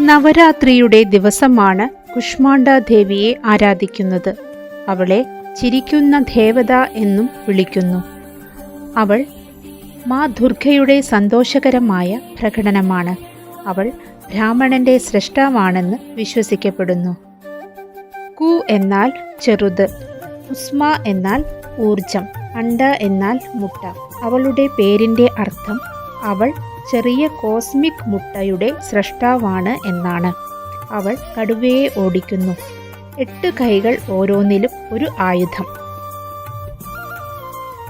നവരാത്രിയുടെ ദിവസമാണ് കുഷ്മാണ്ട ദേവിയെ ആരാധിക്കുന്നത്. അവളെ ചിരിക്കുന്ന ദേവത എന്നും വിളിക്കുന്നു. അവൾ മാ ദുർഗയുടെ സന്തോഷകരമായ പ്രകടനമാണ്. അവൾ ബ്രാഹ്മണന്റെ സൃഷ്ടാവാണെന്ന് വിശ്വസിക്കപ്പെടുന്നു. കു എന്നാൽ ചെറുത് ഉസ്മ എന്നാൽ ഊർജം അണ്ട എന്നാൽ മുട്ട. അവളുടെ പേരിന്റെ അർത്ഥം അവൾ ചെറിയ കോസ്മിക് മുട്ടയുടെ സൃഷ്ടാവാണ് എന്നാണ്. അവൾ കടുവയെ ഓടിക്കുന്നു. എട്ട് കൈകൾ ഓരോന്നിലും ഒരു ആയുധം.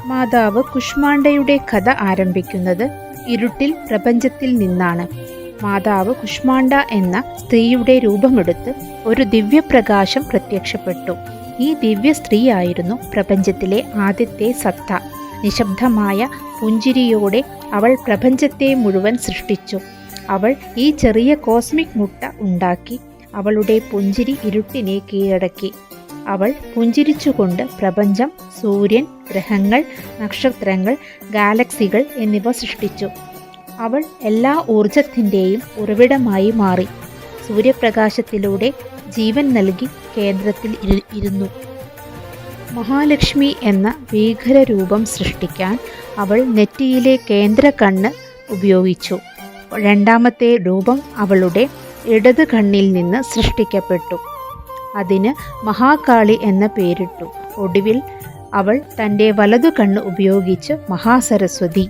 മാതാവ് കുഷ്മാണ്ഡയുടെ കഥ ആരംഭിക്കുന്നത് ഇരുട്ടിൽ പ്രപഞ്ചത്തിൽ നിന്നാണ്. മാതാവ് കുഷ്മാണ്ഡ എന്ന സ്ത്രീയുടെ രൂപമെടുത്ത് ഒരു ദിവ്യപ്രകാശം പ്രത്യക്ഷപ്പെട്ടു. ഈ ദിവ്യ സ്ത്രീയായിരുന്നു പ്രപഞ്ചത്തിലെ ആദ്യത്തെ സത്ത. നിശബ്ദമായ പുഞ്ചിരിയോടെ അവൾ പ്രപഞ്ചത്തെ മുഴുവൻ സൃഷ്ടിച്ചു. അവൾ ഈ ചെറിയ കോസ്മിക് മുട്ട ഉണ്ടാക്കി അവളുടെ പുഞ്ചിരി ഇരുട്ടിനെ കീഴടക്കി. അവൾ പുഞ്ചിരിച്ചുകൊണ്ട് പ്രപഞ്ചം സൂര്യൻ ഗ്രഹങ്ങൾ നക്ഷത്രങ്ങൾ ഗാലക്സികൾ എന്നിവ സൃഷ്ടിച്ചു. അവൾ എല്ലാ ഊർജത്തിന്റെയും ഉറവിടമായി മാറി. സൂര്യപ്രകാശത്തിലൂടെ ജീവൻ നൽകി കേന്ദ്രത്തിൽ ഇരുന്നു. മഹാലക്ഷ്മി എന്ന ഭീകരരൂപം സൃഷ്ടിക്കാൻ അവൾ നെറ്റിയിലെ കേന്ദ്ര കണ്ണ് ഉപയോഗിച്ചു. രണ്ടാമത്തെ രൂപം അവളുടെ ഇടത് കണ്ണിൽ നിന്ന് സൃഷ്ടിക്കപ്പെട്ടു. അതിന് മഹാകാളി എന്ന പേരിട്ടു. ഒടുവിൽ അവൾ തന്റെ വലതു കണ്ണ് ഉപയോഗിച്ച് മഹാസരസ്വതി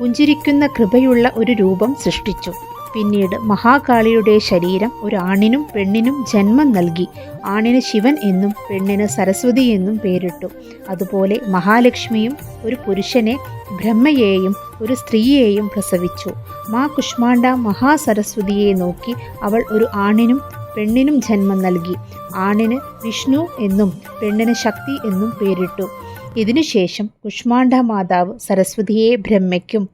പുഞ്ചിരിക്കുന്ന കൃപയുള്ള ഒരു രൂപം സൃഷ്ടിച്ചു. പിന്നീട് മഹാകാളിയുടെ ശരീരം ഒരു ആണിനും പെണ്ണിനും ജന്മം നൽകി. ആണിന് ശിവൻ എന്നും പെണ്ണിന് സരസ്വതി എന്നും പേരിട്ടു. അതുപോലെ മഹാലക്ഷ്മിയും ഒരു പുരുഷനെ ബ്രഹ്മയെയും ഒരു സ്ത്രീയെയും പ്രസവിച്ചു. മാ കുഷ്മാണ്ട മഹാസരസ്വതിയെ നോക്കി അവൾ ഒരു ആണിനും പെണ്ണിനും ജന്മം നൽകി. ആണിന് വിഷ്ണു എന്നും പെണ്ണിന് ശക്തി എന്നും പേരിട്ടു. ഇതിനുശേഷം കുഷ്മാണ്ഡ മാതാവ് സരസ്വതിയെ ബ്രഹ്മയ്ക്കും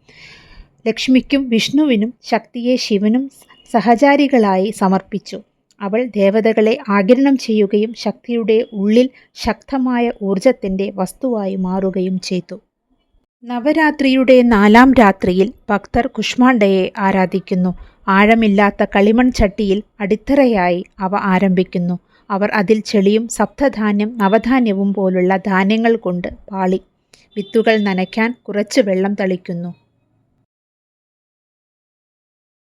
ലക്ഷ്മിക്കും വിഷ്ണുവിനും ശക്തിയെ ശിവനും സഹചാരികളായി സമർപ്പിച്ചു. അവൾ ദേവതകളെ ആകിരണം ചെയ്യുകയും ശക്തിയുടെ ഉള്ളിൽ ശക്തമായ ഊർജത്തിന്റെ വസ്തുവായി മാറുകയും ചെയ്തു. നവരാത്രിയുടെ നാലാം രാത്രിയിൽ ഭക്തർ കുഷ്മാണ്ടയെ ആരാധിക്കുന്നു. ആഴമില്ലാത്ത കളിമൺ ചട്ടിയിൽ അടിത്തറയായി അവ ആരംഭിക്കുന്നു. അവർ അതിൽ ചെളിയും സപ്തധാന്യം നവധാന്യവും പോലുള്ള ധാന്യങ്ങൾ കൊണ്ട് പാളി. വിത്തുകൾ നനയ്ക്കാൻ കുറച്ച് വെള്ളം തളിക്കുന്നു.